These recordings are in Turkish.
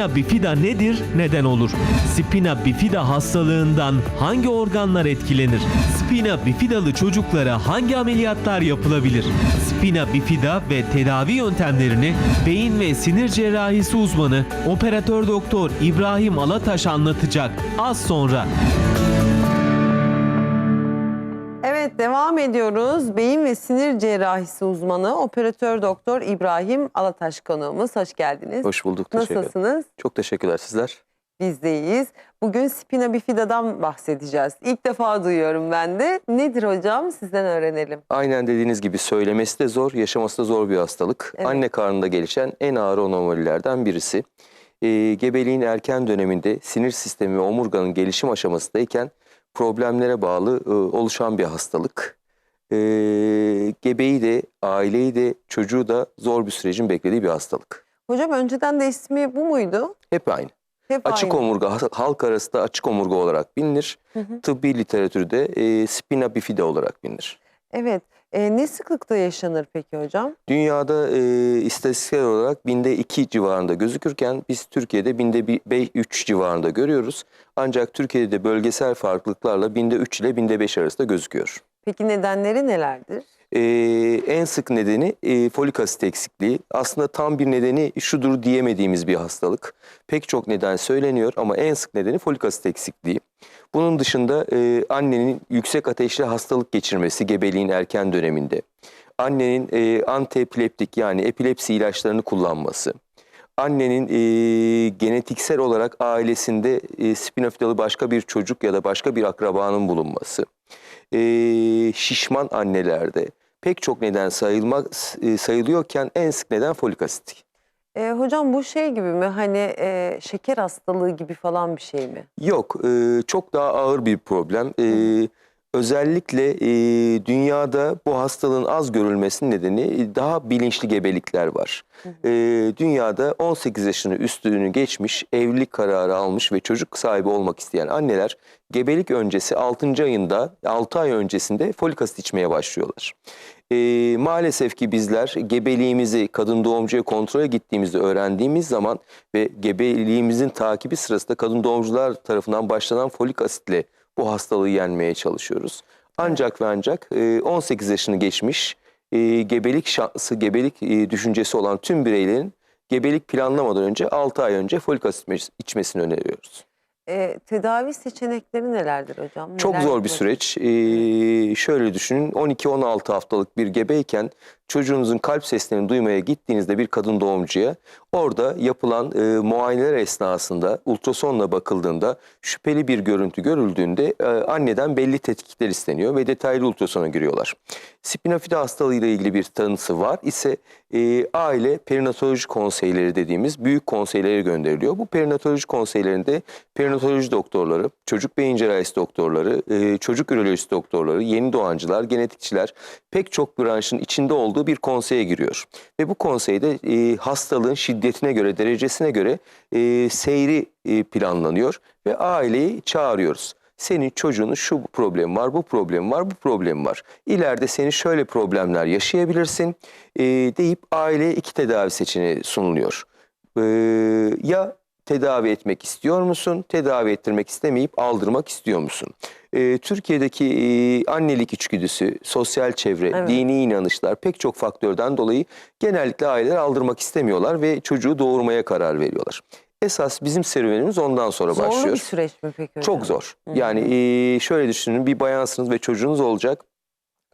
Spina bifida nedir, neden olur? Spina bifida hastalığından hangi organlar etkilenir? Spina bifidalı çocuklara hangi ameliyatlar yapılabilir? Spina bifida ve tedavi yöntemlerini beyin ve sinir cerrahisi uzmanı operatör doktor İbrahim Alataş anlatacak az sonra. Evet devam ediyoruz. Beyin ve sinir cerrahisi uzmanı operatör doktor İbrahim Alataş konuğumuz. Hoş geldiniz. Hoş bulduk. Teşekkür ederim. Nasılsınız? Çok teşekkürler sizler. Biz de iyiyiz. Bugün spina bifida'dan bahsedeceğiz. İlk defa duyuyorum ben de. Nedir hocam? Sizden öğrenelim. Aynen dediğiniz gibi söylemesi de zor, yaşaması da zor bir hastalık. Evet. Anne karnında gelişen en ağır anomalilerden birisi. Ee, gebeliğin erken döneminde sinir sistemi ve omurganın gelişim aşamasındayken problemlere bağlı e, oluşan bir hastalık. Ee, gebeyi de, aileyi de, çocuğu da zor bir sürecin beklediği bir hastalık. Hocam önceden de ismi bu muydu? Hep aynı. Hep Açık aynı. omurga, halk arasında açık omurga olarak bilinir. Hı hı. Tıbbi literatürde e, spina bifida olarak bilinir. Evet. Ee, ne sıklıkta yaşanır peki hocam? Dünyada e, istatistiksel olarak binde 2 civarında gözükürken biz Türkiye'de binde 3 civarında görüyoruz. Ancak Türkiye'de de bölgesel farklılıklarla binde 3 ile binde 5 arasında gözüküyor. Peki nedenleri nelerdir? E, en sık nedeni e, folik asit eksikliği. Aslında tam bir nedeni şudur diyemediğimiz bir hastalık. Pek çok neden söyleniyor ama en sık nedeni folik asit eksikliği. Bunun dışında e, annenin yüksek ateşli hastalık geçirmesi gebeliğin erken döneminde. Annenin e, antiepileptik yani epilepsi ilaçlarını kullanması. Annenin e, genetiksel olarak ailesinde e, spinofidalı başka bir çocuk ya da başka bir akrabanın bulunması. E, şişman annelerde pek çok neden sayılma, e, sayılıyorken en sık neden folik asit. Ee, hocam bu şey gibi mi? Hani e, şeker hastalığı gibi falan bir şey mi? Yok, e, çok daha ağır bir problem. E, özellikle e, dünyada bu hastalığın az görülmesinin nedeni daha bilinçli gebelikler var. E, dünyada 18 yaşını üstünü geçmiş, evlilik kararı almış ve çocuk sahibi olmak isteyen anneler gebelik öncesi 6. ayında, 6 ay öncesinde folik asit içmeye başlıyorlar. E, maalesef ki bizler gebeliğimizi kadın doğumcuya kontrole gittiğimizde öğrendiğimiz zaman ve gebeliğimizin takibi sırasında kadın doğumcular tarafından başlanan folik asitle bu hastalığı yenmeye çalışıyoruz. Ancak ve ancak e, 18 yaşını geçmiş e, gebelik şansı, gebelik e, düşüncesi olan tüm bireylerin gebelik planlamadan önce 6 ay önce folik asit içmesi- içmesini öneriyoruz. Ee, tedavi seçenekleri nelerdir hocam? Çok Neler zor bir süreç. Ee, şöyle düşünün 12-16 haftalık bir gebeyken çocuğunuzun kalp seslerini duymaya gittiğinizde bir kadın doğumcuya orada yapılan e, muayeneler esnasında ultrasonla bakıldığında şüpheli bir görüntü görüldüğünde e, anneden belli tetkikler isteniyor ve detaylı ultrasona giriyorlar. Spinafida hastalığıyla ilgili bir tanısı var ise e, aile perinatoloji konseyleri dediğimiz büyük konseylere gönderiliyor. Bu perinatoloji konseylerinde perinatoloji doktorları, çocuk beyin cerrahisi doktorları, e, çocuk ürolojisi doktorları, yeni doğancılar, genetikçiler pek çok branşın içinde olduğu bir konseye giriyor. Ve bu konseyde e, hastalığın şiddetine göre, derecesine göre e, seyri e, planlanıyor ve aileyi çağırıyoruz. Senin çocuğunun şu problemi var, bu problemi var, bu problemi var. İleride seni şöyle problemler yaşayabilirsin e, deyip aileye iki tedavi seçeneği sunuluyor. E, ya tedavi etmek istiyor musun? Tedavi ettirmek istemeyip aldırmak istiyor musun? Ee, Türkiye'deki e, annelik içgüdüsü, sosyal çevre, Evet. dini inanışlar pek çok faktörden dolayı genellikle aileler aldırmak istemiyorlar ve çocuğu doğurmaya karar veriyorlar. Esas bizim serüvenimiz ondan sonra Zorlu başlıyor. bir süreç mi peki hocam? Çok zor. Hı. Yani e, şöyle düşünün bir bayansınız ve çocuğunuz olacak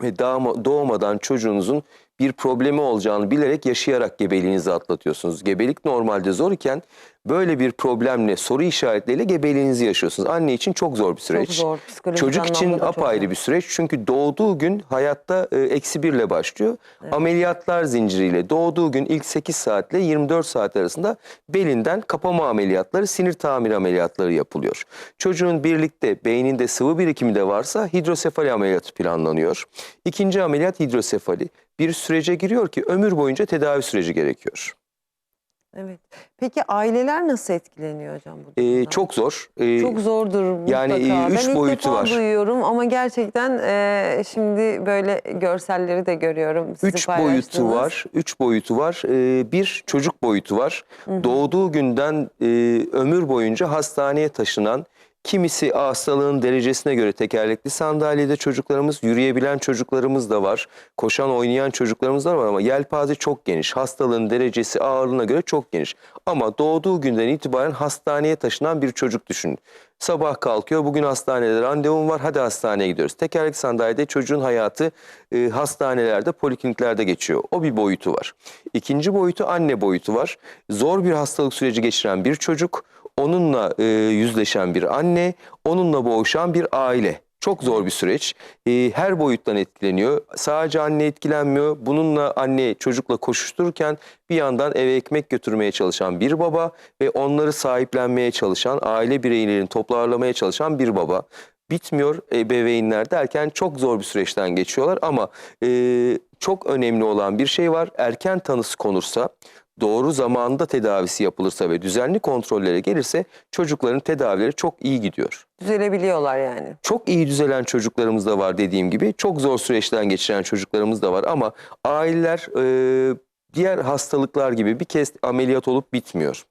ve doğma- doğmadan çocuğunuzun bir problemi olacağını bilerek yaşayarak gebeliğinizi atlatıyorsunuz. Gebelik normalde zor iken böyle bir problemle soru işaretleriyle gebeliğinizi yaşıyorsunuz. Anne için çok zor bir süreç. Çok zor. Psikolojik Çocuk için apayrı zor. bir süreç. Çünkü doğduğu gün hayatta e, eksi birle başlıyor. Ameliyatlar zinciriyle doğduğu gün ilk 8 saatle 24 saat arasında belinden kapama ameliyatları, sinir tamir ameliyatları yapılıyor. Çocuğun birlikte beyninde sıvı birikimi de varsa hidrosefali ameliyatı planlanıyor. İkinci ameliyat hidrosefali. Bir sürece giriyor ki ömür boyunca tedavi süreci gerekiyor. Evet. Peki aileler nasıl etkileniyor hocam bu Ee, çok zor. Ee, Çok zordur mutlaka. yani, e, üç ben ilk boyutu defa var. duyuyorum ama gerçekten e, şimdi böyle görselleri de görüyorum. Sizi Üç boyutu paylaştığınız. var. Üç boyutu var. Ee, bir çocuk boyutu var. Doğduğu günden e, ömür boyunca hastaneye taşınan kimisi hastalığın derecesine göre tekerlekli sandalyede çocuklarımız, yürüyebilen çocuklarımız da var. Koşan, oynayan çocuklarımız da var ama yelpaze çok geniş. Hastalığın derecesi ağırlığına göre çok geniş. Ama doğduğu günden itibaren hastaneye taşınan bir çocuk düşünün. Sabah kalkıyor, bugün hastanede randevum var, hadi hastaneye gidiyoruz. Tekerlek sandalyede çocuğun hayatı e, hastanelerde, polikliniklerde geçiyor. O bir boyutu var. İkinci boyutu anne boyutu var. Zor bir hastalık süreci geçiren bir çocuk, onunla e, yüzleşen bir anne, onunla boğuşan bir aile. Çok zor bir süreç. E, her boyuttan etkileniyor. Sadece anne etkilenmiyor. Bununla anne çocukla koşuştururken bir yandan eve ekmek götürmeye çalışan bir baba ve onları sahiplenmeye çalışan, aile bireylerini toparlamaya çalışan bir baba. Bitmiyor ebeveynler derken çok zor bir süreçten geçiyorlar ama e, çok önemli olan bir şey var. Erken tanısı konursa, doğru zamanda tedavisi yapılırsa ve düzenli kontrollere gelirse çocukların tedavileri çok iyi gidiyor. Düzelebiliyorlar yani. Çok iyi düzelen çocuklarımız da var dediğim gibi. Çok zor süreçten geçiren çocuklarımız da var ama aileler e, diğer hastalıklar gibi bir kez ameliyat olup bitmiyor.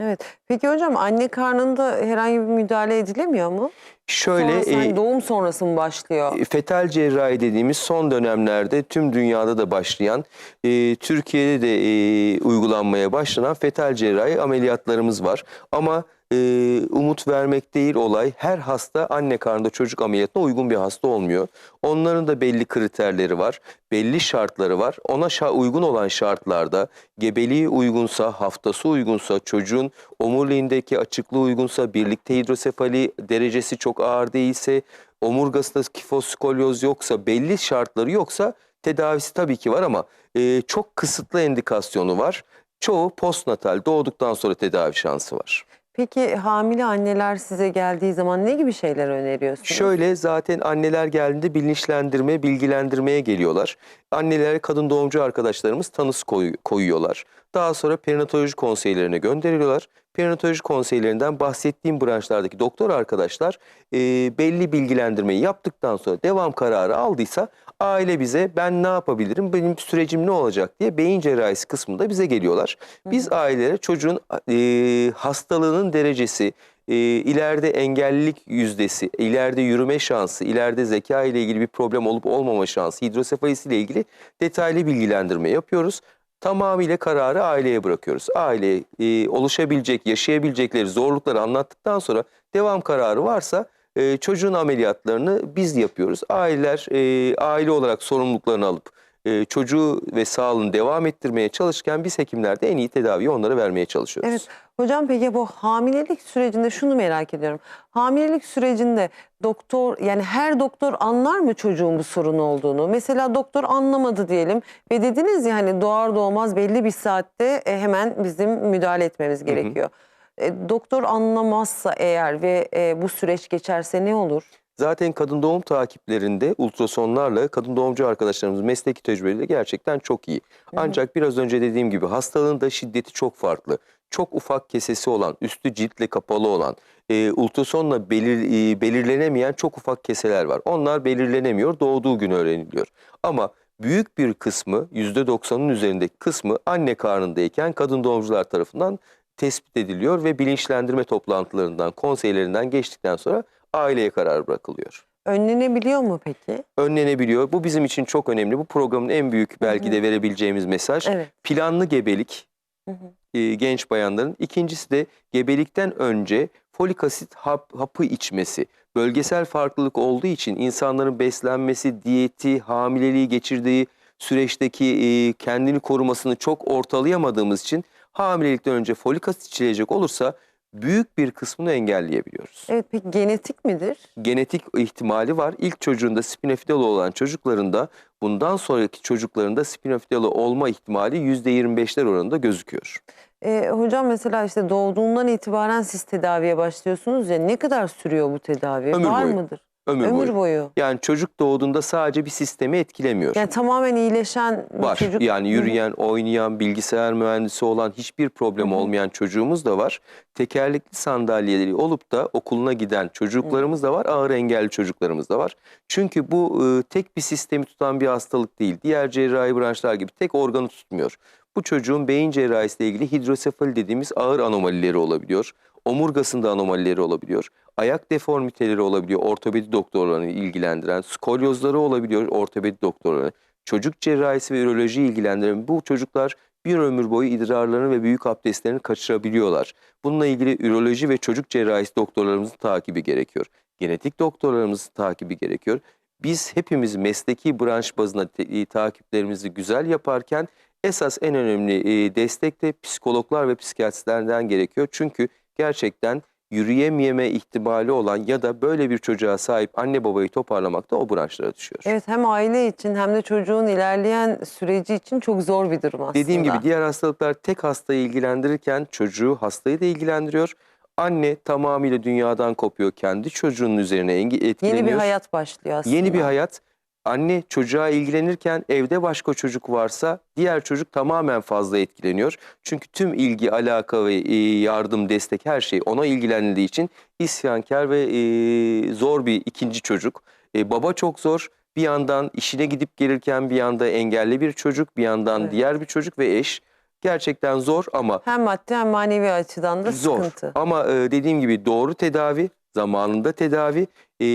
Evet. Peki hocam anne karnında herhangi bir müdahale edilemiyor mu? Şöyle Sonrası, hani e, doğum sonrası mı başlıyor? fetal cerrahi dediğimiz son dönemlerde tüm dünyada da başlayan, e, Türkiye'de de e, uygulanmaya başlanan fetal cerrahi ameliyatlarımız var. Ama e, umut vermek değil olay. Her hasta anne karnında çocuk ameliyatına uygun bir hasta olmuyor. Onların da belli kriterleri var, belli şartları var. Ona şa- uygun olan şartlarda gebeliği uygunsa, haftası uygunsa, çocuğun omuriliğindeki açıklığı uygunsa, birlikte hidrosefali derecesi çok ağır değilse, omurgasında kifoskolyoz yoksa, belli şartları yoksa tedavisi tabii ki var ama e, çok kısıtlı endikasyonu var. Çoğu postnatal doğduktan sonra tedavi şansı var. Peki hamile anneler size geldiği zaman ne gibi şeyler öneriyorsunuz? Şöyle zaten anneler geldiğinde bilinçlendirme, bilgilendirmeye geliyorlar. Annelere kadın doğumcu arkadaşlarımız tanısı koy- koyuyorlar. Daha sonra perinatoloji konseylerine gönderiyorlar. Perinatoloji konseylerinden bahsettiğim branşlardaki doktor arkadaşlar e, belli bilgilendirmeyi yaptıktan sonra devam kararı aldıysa aile bize ben ne yapabilirim, benim sürecim ne olacak diye beyin cerrahisi kısmında bize geliyorlar. Biz ailelere çocuğun e, hastalığının derecesi, e, ileride engellilik yüzdesi, ileride yürüme şansı, ileride zeka ile ilgili bir problem olup olmama şansı, hidrosefalisi ile ilgili detaylı bilgilendirme yapıyoruz. Tamamıyla kararı aileye bırakıyoruz. Aile e, oluşabilecek, yaşayabilecekleri zorlukları anlattıktan sonra devam kararı varsa e, çocuğun ameliyatlarını biz yapıyoruz. Aileler e, aile olarak sorumluluklarını alıp e, çocuğu ve sağlığını devam ettirmeye çalışırken biz hekimler de en iyi tedaviyi onlara vermeye çalışıyoruz. Evet. Hocam peki bu hamilelik sürecinde şunu merak ediyorum. Hamilelik sürecinde doktor yani her doktor anlar mı çocuğun bu sorun olduğunu? Mesela doktor anlamadı diyelim ve dediniz ya hani doğar doğmaz belli bir saatte e, hemen bizim müdahale etmemiz gerekiyor. E, doktor anlamazsa eğer ve e, bu süreç geçerse ne olur? Zaten kadın doğum takiplerinde ultrasonlarla kadın doğumcu arkadaşlarımız mesleki tecrübeleri gerçekten çok iyi. Ancak biraz önce dediğim gibi hastalığın da şiddeti çok farklı. Çok ufak kesesi olan, üstü ciltle kapalı olan, e, ultrasonla belir, e, belirlenemeyen çok ufak keseler var. Onlar belirlenemiyor, doğduğu gün öğreniliyor. Ama büyük bir kısmı, %90'ın üzerindeki kısmı anne karnındayken kadın doğumcular tarafından tespit ediliyor ve bilinçlendirme toplantılarından, konseylerinden geçtikten sonra aileye karar bırakılıyor. Önlenebiliyor mu peki? Önlenebiliyor. Bu bizim için çok önemli. Bu programın en büyük belki de verebileceğimiz mesaj. Evet. Planlı gebelik Hı hı. e, genç bayanların. İkincisi de gebelikten önce folik asit hap, hapı içmesi. Bölgesel farklılık olduğu için insanların beslenmesi, diyeti, hamileliği geçirdiği süreçteki e, kendini korumasını çok ortalayamadığımız için hamilelikten önce folik asit içilecek olursa büyük bir kısmını engelleyebiliyoruz. Evet peki genetik midir? Genetik ihtimali var. İlk çocuğunda spinofidalı olan çocuklarında bundan sonraki çocuklarında spinofidalı olma ihtimali %25'ler oranında gözüküyor. E, hocam mesela işte doğduğundan itibaren siz tedaviye başlıyorsunuz ya ne kadar sürüyor bu tedavi? Ömür Var boyu. mıdır? Ömür, Ömür boyu. boyu. Yani çocuk doğduğunda sadece bir sistemi etkilemiyor. Yani tamamen iyileşen bir var. çocuk. Yani yürüyen, oynayan, bilgisayar mühendisi olan hiçbir problem Hı hı. olmayan çocuğumuz da var. Tekerlekli sandalyeleri olup da okuluna giden çocuklarımız da var. Ağır engelli çocuklarımız da var. Çünkü bu e, tek bir sistemi tutan bir hastalık değil. Diğer cerrahi branşlar gibi tek organı tutmuyor. Bu çocuğun beyin cerrahisiyle ilgili hidrosefali dediğimiz ağır anomalileri olabiliyor. Omurgasında anomalileri olabiliyor. Ayak deformiteleri olabiliyor. Ortopedi doktorlarını ilgilendiren. Skolyozları olabiliyor ortopedi doktorları. Çocuk cerrahisi ve üroloji ilgilendiren bu çocuklar bir ömür boyu idrarlarını ve büyük abdestlerini kaçırabiliyorlar. Bununla ilgili üroloji ve çocuk cerrahisi doktorlarımızın takibi gerekiyor. Genetik doktorlarımızın takibi gerekiyor. Biz hepimiz mesleki branş bazında e, takiplerimizi güzel yaparken esas en önemli e, destek de psikologlar ve psikiyatristlerden gerekiyor. Çünkü gerçekten yürüyemeyeme ihtimali olan ya da böyle bir çocuğa sahip anne babayı toparlamak da o branşlara düşüyor. Evet hem aile için hem de çocuğun ilerleyen süreci için çok zor bir durum aslında. Dediğim gibi diğer hastalıklar tek hastayı ilgilendirirken çocuğu hastayı da ilgilendiriyor. Anne tamamıyla dünyadan kopuyor. Kendi çocuğunun üzerine etkileniyor. Yeni bir hayat başlıyor aslında. Yeni bir hayat. Anne çocuğa ilgilenirken evde başka çocuk varsa diğer çocuk tamamen fazla etkileniyor. Çünkü tüm ilgi, alaka ve e, yardım, destek her şey ona ilgilenildiği için isyankar ve e, zor bir ikinci çocuk. E, baba çok zor. Bir yandan işine gidip gelirken bir yanda engelli bir çocuk, bir yandan Evet. diğer bir çocuk ve eş. Gerçekten zor ama Hem maddi hem manevi açıdan da zor. sıkıntı. Ama e, dediğim gibi doğru tedavi, zamanında tedavi, e,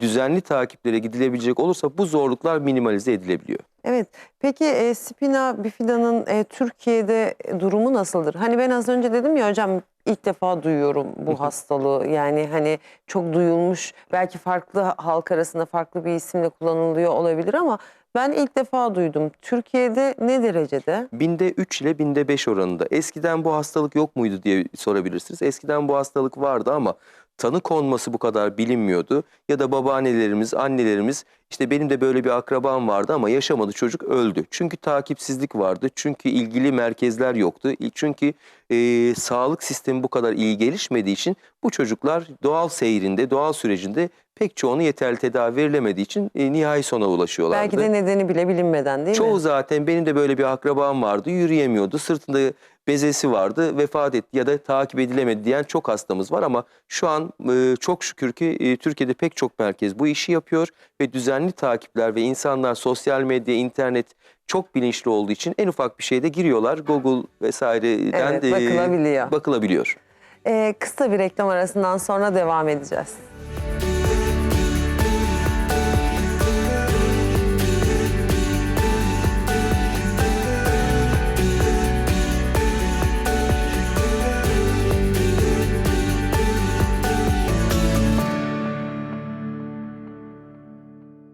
düzenli takiplere gidilebilecek olursa bu zorluklar minimalize edilebiliyor. Evet. Peki e, spina bifida'nın e, Türkiye'de durumu nasıldır? Hani ben az önce dedim ya hocam ilk defa duyuyorum bu hastalığı. Yani hani çok duyulmuş belki farklı halk arasında farklı bir isimle kullanılıyor olabilir ama ben ilk defa duydum. Türkiye'de ne derecede? Binde 3 ile binde 5 oranında. Eskiden bu hastalık yok muydu diye sorabilirsiniz. Eskiden bu hastalık vardı ama tanı konması bu kadar bilinmiyordu. Ya da babaannelerimiz, annelerimiz işte benim de böyle bir akrabam vardı ama yaşamadı çocuk öldü. Çünkü takipsizlik vardı. Çünkü ilgili merkezler yoktu. Çünkü e, sağlık sistemi bu kadar iyi gelişmediği için bu çocuklar doğal seyrinde, doğal sürecinde pek çoğunu yeterli tedavi verilemediği için e, nihai sona ulaşıyorlardı. Belki de nedeni bile bilinmeden değil Çoğu mi? zaten benim de böyle bir akrabam vardı yürüyemiyordu sırtında bezesi vardı vefat etti ya da takip edilemedi diyen çok hastamız var ama şu an e, çok şükür ki e, Türkiye'de pek çok merkez bu işi yapıyor ve düzenli takipler ve insanlar sosyal medya, internet çok bilinçli olduğu için en ufak bir şeyde giriyorlar Google vesaireden Evet, e, bakılabiliyor. bakılabiliyor. E, kısa bir reklam arasından sonra devam edeceğiz.